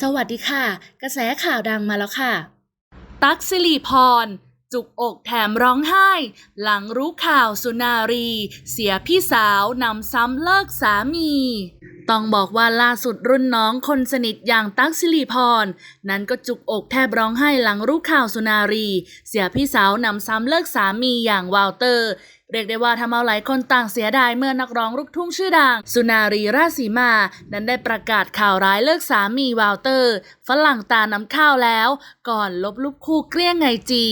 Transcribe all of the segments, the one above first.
สวัสดีค่ะ กระแสข่าวดังมาแล้วค่ะ ตั๊กสิริพร จุกอกแถมร้องไห้ หลังรู้ข่าวสุนารี เสียพี่สาวนำซ้ำเลิกสามีต้องบอกว่าล่าสุดรุ่นน้องคนสนิทอย่างตั๊กสิริพร นั้นก็จุกอกแทบร้องไห้หลังรู้ข่าวสุนารี เสียพี่สาวนำซ้ำเลิกสามีอย่างวาลเตอร์ เรียกได้ว่าทำเอาหลายคนต่างเสียดายเมื่อนักร้องลูกทุ่งชื่อดัง สุนารีราชสีมา นั้นได้ประกาศข่าวร้ายเลิกสามีวาลเตอร์ ฝรั่งตาน้ำข้าวแล้ว ก่อนลบรูปคู่เกลี้ยงไงจี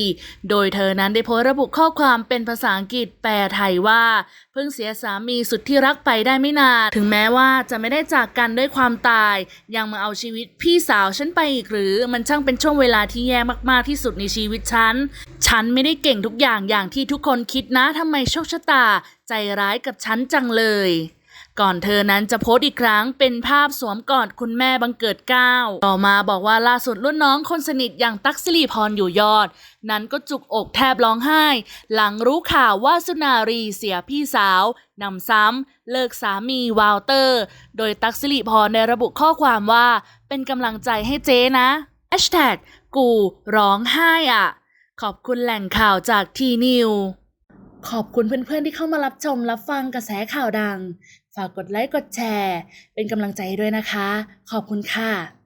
โดยเธอนั้นได้โพสต์ระบุข้อความเป็นภาษาอังกฤษแปลไทยว่า เพิ่งเสียสามีสุดที่รักไปได้ไม่นานถึงแม้ว่าจะไม่ได้จากกันด้วยความตาย ยังมาเอาชีวิตพี่สาวฉันไปอีกหรือมันช่างเป็นช่วงเวลาที่แย่มากๆที่สุดในชีวิตฉัน ฉันไม่ได้เก่งทุกอย่างอย่างที่ทุกคนคิดนะทำไมโชคชะตา ใจร้ายกับฉันจังเลย ก่อนเธอนั้นจะโพสต์อีกครั้งเป็นภาพสวมกอดคุณแม่บังเกิดเก้าต่อมาบอกว่าล่าสุดรุ่นน้องคนสนิทอย่างตั๊กสิริพรอยู่ยอด นั้นก็จุกอกแทบร้องไห้ หลังรู้ข่าวว่าสุนารีเสียพี่สาวนำซ้ำเลิกสามีวาลเตอร์ โดยตั๊กสิริพรได้ระบุข้อความว่า เป็นกำลังใจให้เจ๊นะแฮชแท็กกูร้องไห้อะขอบคุณแหล่งข่าวจากทีนิว ขอบคุณเพื่อนๆที่เข้ามารับชมรับฟังกระแสข่าวดัง ฝากกดไลค์กดแชร์ เป็นกำลังใจด้วยนะคะ ขอบคุณค่ะ